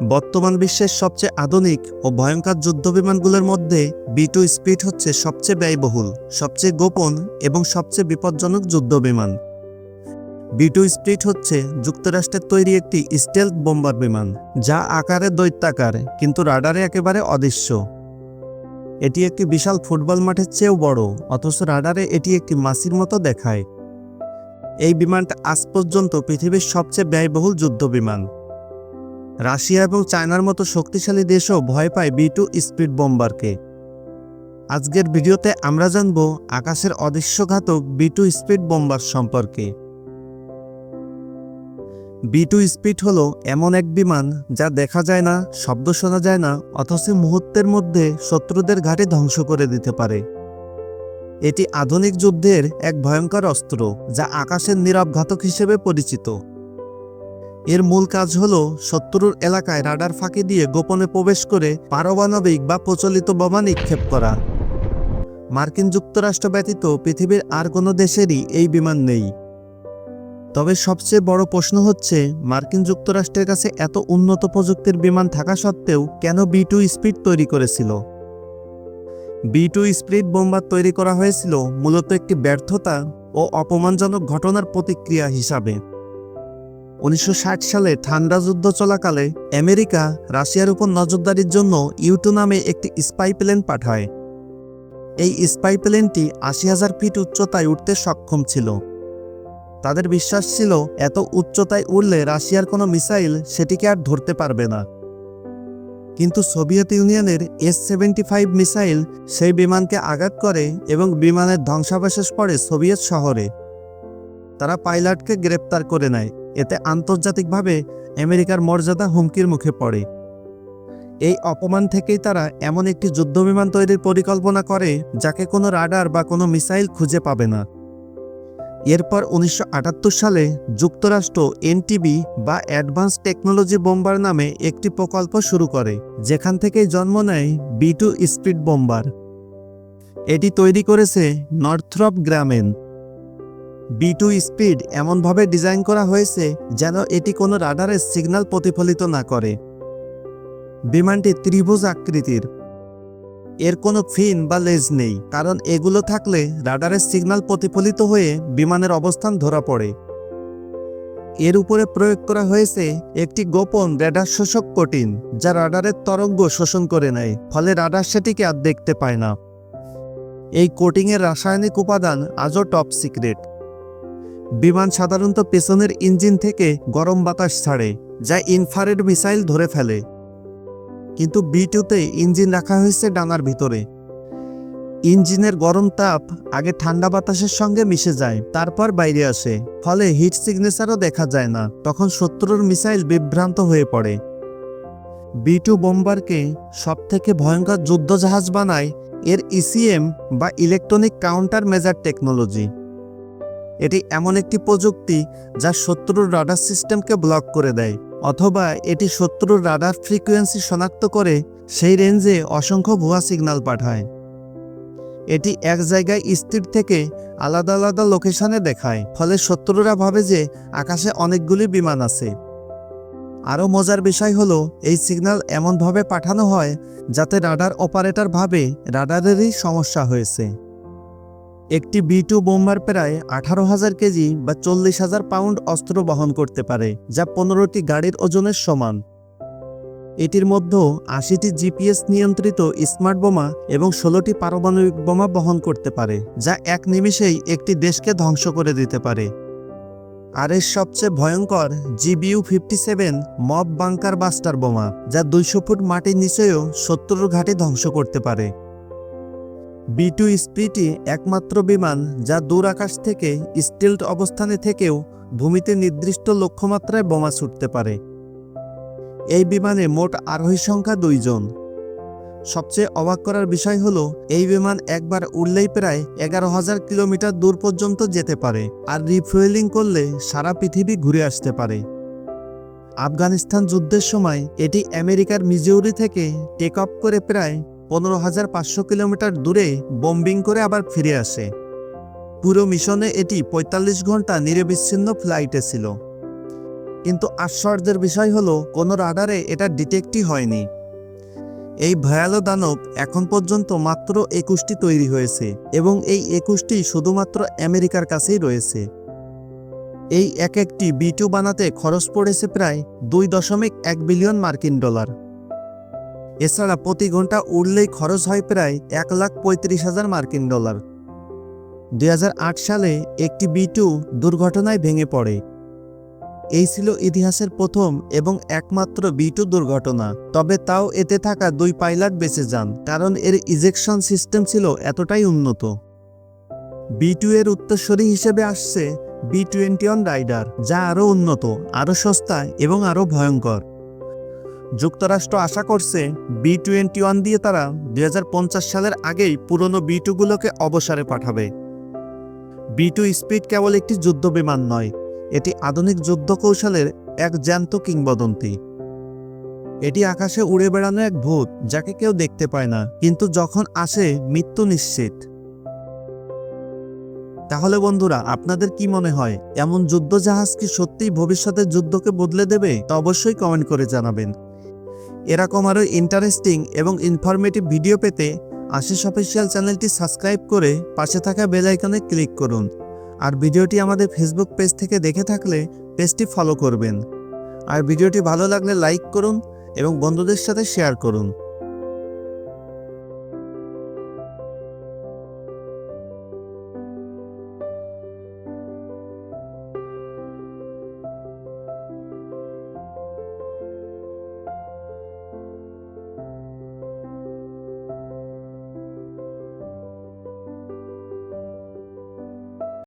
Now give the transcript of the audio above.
বর্তমান বিশ্বের সবচেয়ে আধুনিক ও ভয়ঙ্কর যুদ্ধবিমানগুলোর মধ্যে বি টু স্পিড হচ্ছে সবচেয়ে ব্যয়বহুল, সবচেয়ে গোপন এবং সবচেয়ে বিপজ্জনক যুদ্ধ বিমান বি টু স্পিড হচ্ছে যুক্তরাষ্ট্রের তৈরি একটি স্টেলথ বোম্বার বিমান, যা আকারে দৈত্যাকার, কিন্তু রাডারে একেবারে অদৃশ্য। এটি একটি বিশাল ফুটবল মাঠের চেয়েও বড়, অথচ রাডারে এটি একটি মাসির মতো দেখায়। এই বিমানটা আজ পর্যন্ত পৃথিবীর সবচেয়ে ব্যয়বহুল যুদ্ধ বিমান রাশিয়া এবং চায়নার মতো শক্তিশালী দেশও ভয় পায় বি টু স্পিড বোম্বারকে। আজকের ভিডিওতে আমরা জানব আকাশের অদৃশ্যঘাতক বি টু স্পিড বোম্বার সম্পর্কে। বি টু স্পিড হল এমন এক বিমান যা দেখা যায় না, শব্দ শোনা যায় না, অথচ মুহূর্তের মধ্যে শত্রুদের ঘাটে ধ্বংস করে দিতে পারে। এটি আধুনিক যুদ্ধের এক ভয়ঙ্কর অস্ত্র যা আকাশের নীরব ঘাতক হিসেবে পরিচিত। এর মূল কাজ হল শত্রুর এলাকায় রাডার ফাঁকি দিয়ে গোপনে প্রবেশ করে পারমাণবিক বা প্রচলিত বোমা নিক্ষেপ করা। মার্কিন যুক্তরাষ্ট্র ব্যতীত পৃথিবীর আর কোনো দেশেরই এই বিমান নেই। তবে সবচেয়ে বড় প্রশ্ন হচ্ছে, মার্কিন যুক্তরাষ্ট্রের কাছে এত উন্নত প্রযুক্তির বিমান থাকা সত্ত্বেও কেন বি টু স্পিড তৈরি করেছিল? বি টু স্পিড বোম্বার তৈরি করা হয়েছিল মূলত একটি ব্যর্থতা ও অপমানজনক ঘটনার প্রতিক্রিয়া হিসাবে। উনিশশো ষাট সালে ঠান্ডা যুদ্ধ চলাকালে আমেরিকা রাশিয়ার উপর নজরদারির জন্য ইউটু নামে একটি স্পাই প্লেন পাঠায়। এই স্পাই প্লেনটি আশি হাজার ফিট উচ্চতায় উঠতে সক্ষম ছিল। তাদের বিশ্বাস ছিল, এত উচ্চতায় উড়লে রাশিয়ার কোনো মিসাইল সেটিকে আর ধরতে পারবে না। কিন্তু সোভিয়েত ইউনিয়নের এস সেভেন্টি ফাইভ মিসাইল সেই বিমানকে আঘাত করে এবং বিমানের ধ্বংসাবশেষ পড়ে সোভিয়েত শহরে। তারা পাইলটকে গ্রেপ্তার করে নেয়। এতে আন্তর্জাতিকভাবে আমেরিকার মর্যাদা হুমকির মুখে পড়ে। এই অপমান থেকেই তারা এমন একটি যুদ্ধবিমান তৈরির পরিকল্পনা করে যাকে কোনো রাডার বা কোনো মিসাইল খুঁজে পাবে না। এরপর উনিশশো আটাত্তর সালে যুক্তরাষ্ট্র এনটিবি বা অ্যাডভান্স টেকনোলজি বোম্বার নামে একটি প্রকল্প শুরু করে, যেখান থেকেই জন্ম নেয় বি টু স্পিড বোম্বার। এটি তৈরি করেছে Northrop Grumman. B two spirit এমনভাবে ডিজাইন করা হয়েছে যেন এটি কোনো রাডারের সিগন্যাল প্রতিফলিত না করে। বিমানটি ত্রিভুজ আকৃতির। এর কোনো ফিন বা লেজ নেই, কারণ এগুলো থাকলে রাডারের সিগন্যাল প্রতিফলিত হয়ে বিমানের অবস্থান ধরা পড়ে। এর উপরে প্রয়োগ করা হয়েছে একটি গোপন রেডার শোষক কোটিন যা রাডারের তরঙ্গ শোষণ করে নেয়, ফলে রাডার সেটিকে আর দেখতে পায় না। এই কোটিংয়ের রাসায়নিক উপাদান আজও টপ সিক্রেট বিমান সাধারণত পেছনের ইঞ্জিন থেকে গরম বাতাস ছাড়ে, যা ইনফারেড মিসাইল ধরে ফেলে। কিন্তু বি টুতে ইঞ্জিন রাখা হয়েছে ডানার ভিতরে। ইঞ্জিনের গরম তাপ আগে ঠান্ডা বাতাসের সঙ্গে মিশে যায়, তারপর বাইরে আসে, ফলে হিট সিগনেচারও দেখা যায় না, তখন শত্রুর মিসাইল বিভ্রান্ত হয়ে পড়ে। বি টু বোম্বারকে সবথেকে ভয়ঙ্কর যুদ্ধজাহাজ বানায় এর ইসিএম বা ইলেকট্রনিক কাউন্টার মেজার টেকনোলজি। এটি এমন একটি প্রযুক্তি যা শত্রুর রাডার সিস্টেমকে ব্লক করে দেয়, অথবা এটি শত্রুর রাডার ফ্রিকোয়েন্সি শনাক্ত করে সেই রেঞ্জে অসংখ্য ভুয়া সিগন্যাল পাঠায়। এটি এক জায়গায় স্থির থেকে আলাদা আলাদা লোকেশনে দেখায়, ফলে শত্রুরা ভাবে যে আকাশে অনেকগুলি বিমান আছে। আরও মজার বিষয় হলো, এই সিগন্যাল এমনভাবে পাঠানো হয় যাতে রাডার অপারেটর ভাবে রাডারেরই সমস্যা হয়েছে। একটি বি টু বোম্বার প্রায় আঠারো হাজার কেজি বা চল্লিশ হাজার পাউন্ড অস্ত্র বহন করতে পারে, যা পনেরোটি গাড়ির ওজনের সমান। এটির মধ্যে আশিটি জিপিএস নিয়ন্ত্রিত স্মার্ট বোমা এবং ষোলোটি পারমাণবিক বোমা বহন করতে পারে, যা এক নিমিষেই একটি দেশকে ধ্বংস করে দিতে পারে। আর এর সবচেয়ে ভয়ঙ্কর GBU fifty seven MOP bunker buster বোমা, যা দুইশো ফুট মাটির নিচেও সত্তর ঘাঁটি ধ্বংস করতে পারে। বি টু স্পিটি একমাত্র বিমান যা দূর আকাশ থেকে স্টিল্ট অবস্থানে থেকেও ভূমিতে নির্দিষ্ট লক্ষ্যমাত্রায় বোমা ছুটতে পারে। এই বিমানে মোট আরোহী সংখ্যা দুইজন সবচেয়ে অবাক করার বিষয় হল, এই বিমান একবার উড়লেই প্রায় এগারো হাজার কিলোমিটার দূর পর্যন্ত যেতে পারে আর রিফুয়েলিং করলে সারা পৃথিবী ঘুরে আসতে পারে। আফগানিস্তান যুদ্ধের সময় এটি আমেরিকার মিজৌরি থেকে টেক অফ করে প্রায় পনেরো হাজার পাঁচশো কিলোমিটার দূরে বম্বিং করে আবার ফিরে আসে। পুরো মিশনে এটি পঁয়তাল্লিশ ঘণ্টা নিরবিচ্ছিন্ন ফ্লাইটে ছিল। কিন্তু আশ্চর্যের বিষয় হলো, কোনো রাডারে এটা ডিটেক্টই হয়নি। এই ভয়ালো দানব এখন পর্যন্ত মাত্র একুশটি তৈরি হয়েছে এবং এই একুশটি শুধুমাত্র আমেরিকার কাছেই রয়েছে। এই এক একটি বি টু বানাতে খরচ পড়েছে প্রায় দুই দশমিক এক বিলিয়ন মার্কিন ডলার। এছাড়া প্রতি ঘণ্টা উড়লেই খরচ হয় প্রায় এক লাখ পঁয়ত্রিশ হাজার মার্কিন ডলার। দুই হাজার আট সালে একটি বি টু দুর্ঘটনায় ভেঙে পড়ে। এই ছিল ইতিহাসের প্রথম এবং একমাত্র বি টু দুর্ঘটনা। তবে তাও এতে থাকা দুই পাইলট বেঁচে যান, কারণ এর ইজেকশন সিস্টেম ছিল এতটাই উন্নত। বি টু এর উত্তরসূরি হিসেবে আসছে বি টোয়েন্টি ওয়ান রাইডার, যা আরও উন্নত, আরও সস্তা এবং আরও ভয়ঙ্কর। যুক্তরাষ্ট্র আশা করছে বি টোয়েন্টি ওয়ান দিয়ে তারা দুই হাজার পঞ্চাশ সালের আগেই পুরনো বি টুগুলোকে অবসরে পাঠাবে। বি টু স্পিড কেবল একটি যুদ্ধ বিমান নয়, এটি আধুনিক যুদ্ধ কৌশলের এক জ্যান্ত কিংবদন্তি। এটি আকাশে উড়ে বেড়ানো এক ভূত যাকে কেউ দেখতে পায় না, কিন্তু যখন আসে মৃত্যু নিশ্চিত। তাহলে বন্ধুরা, আপনাদের কি মনে হয়, এমন যুদ্ধ জাহাজ কি সত্যিই ভবিষ্যতের যুদ্ধকে বদলে দেবে? তা অবশ্যই কমেন্ট করে জানাবেন। এরকম আরও ইন্টারেস্টিং এবং ইনফরমেটিভ ভিডিও পেতে আশিস অফিসিয়াল চ্যানেলটি সাবস্ক্রাইব করে পাশে থাকা বেল আইকনে ক্লিক করুন। আর ভিডিওটি আমাদের ফেসবুক পেজ থেকে দেখে থাকলে পেজটি ফলো করবেন। আর ভিডিওটি ভালো লাগলে লাইক করুন এবং বন্ধুদের সাথে শেয়ার করুন।